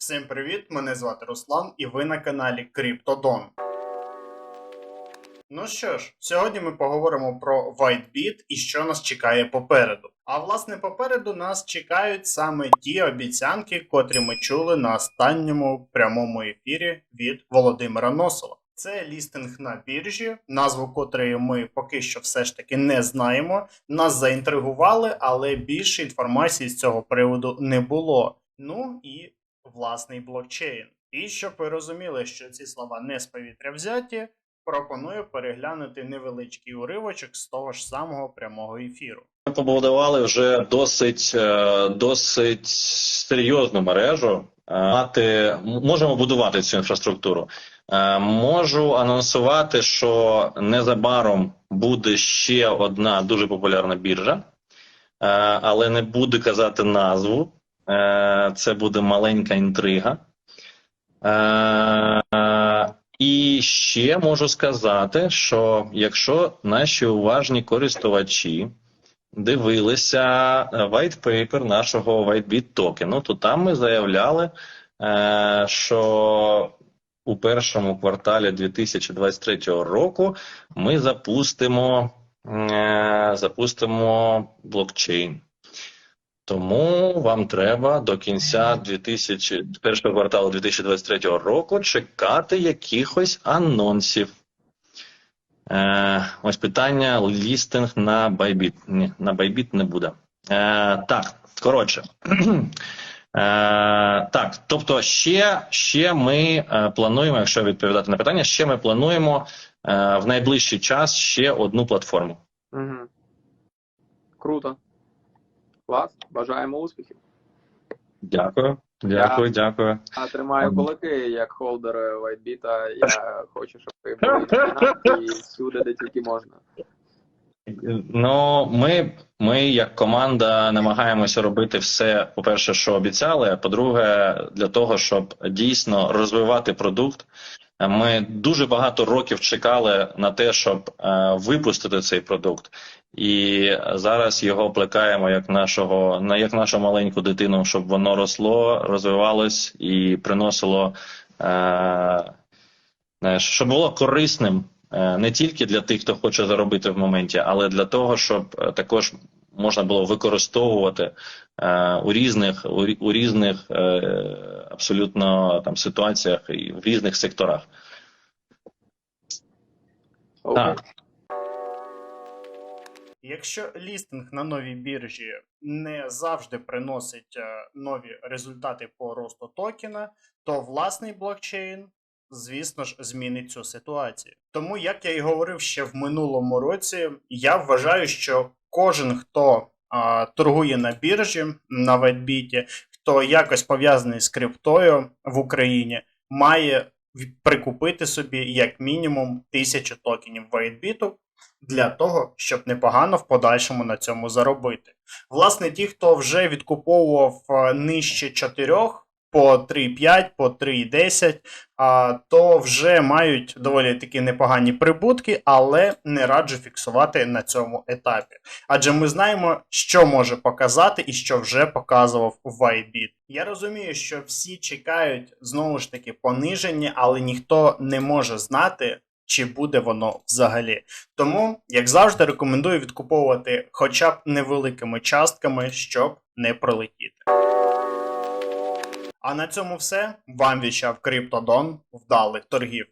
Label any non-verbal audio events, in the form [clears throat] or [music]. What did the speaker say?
Всім привіт! Мене звати Руслан, і ви на каналі Криптодон. Ну що ж, сьогодні ми поговоримо про WhiteBit і що нас чекає попереду. А власне попереду нас чекають саме ті обіцянки, котрі ми чули на останньому прямому ефірі від Володимира Носова. Це лістинг на біржі, назву котрої ми поки що все ж таки не знаємо. Нас заінтригували, але більше інформації з цього приводу не було. Ну і власний блокчейн. І щоб ви розуміли, що ці слова не з повітря взяті, пропоную переглянути невеличкий уривочок з того ж самого прямого ефіру. Ми побудували вже досить, е, досить серйозну мережу. Е, Мати можемо будувати цю інфраструктуру. Е, Можу анонсувати, що незабаром буде ще одна дуже популярна біржа, але не буду казати назву. Е, Це буде маленька інтрига. Е, І ще можу сказати, що якщо наші уважні користувачі дивилися е, white paper нашого WhiteBit токену, то там ми заявляли, що у першому кварталі 2023 року ми запустимо, запустимо блокчейн. Тому вам треба до кінця 2000, першого кварталу 2023 року чекати якихось анонсів. Е, ось питання: лістинг на Bybit. Ні, на Bybit не буде. Е, так, коротше. [clears throat] Е, так, тобто, ще, ще ми е, плануємо, якщо відповідати на питання, ще ми плануємо е, в найближчий час ще одну платформу. Угу. Круто. Клас. Бажаємо успіхів. Дякую, дякую, дякую. А тримаю Ем. кулаки як холдер Whitebit. Я [laughs] хочу, щоб ви були і всюди, де тільки можна. Ну, ми, ми як команда намагаємося робити все, по-перше, що обіцяли. а По-друге, для того, щоб дійсно розвивати продукт. Ми дуже багато років чекали на те, щоб е, випустити цей продукт, і зараз його плекаємо як нашого на як нашу маленьку дитину, щоб воно росло, розвивалось і приносило, е, знаєш, щоб було корисним е, не тільки для тих, хто хоче заробити в моменті, але для того, щоб також можна було використовувати е, у різних у, у різних е, абсолютно там ситуаціях і в різних секторах. Окей. Так. Якщо лістинг на новій біржі не завжди приносить е, нові результати по росту токена, то власний блокчейн, звісно ж, змінить цю ситуацію. Тому, як я і говорив ще в минулому році, я вважаю, що кожен, хто а, торгує на біржі на WhiteBit, хто якось пов'язаний з криптою в Україні, має прикупити собі як мінімум тисячу токенів WhiteBit для того, щоб непогано в подальшому на цьому заробити. Власне, ті, хто вже відкуповував нижче 4 по 3,5, по 3,10, а, то вже мають доволі такі непогані прибутки, але не раджу фіксувати на цьому етапі. Адже ми знаємо, що може показати і що вже показував Whitebit. Я розумію, що всі чекають знову ж таки пониження, але ніхто не може знати, чи буде воно взагалі. Тому, як завжди, рекомендую відкуповувати хоча б невеликими частками, щоб не пролетіти. А на цьому все. Вам віщав Криптодон. Вдалих торгів.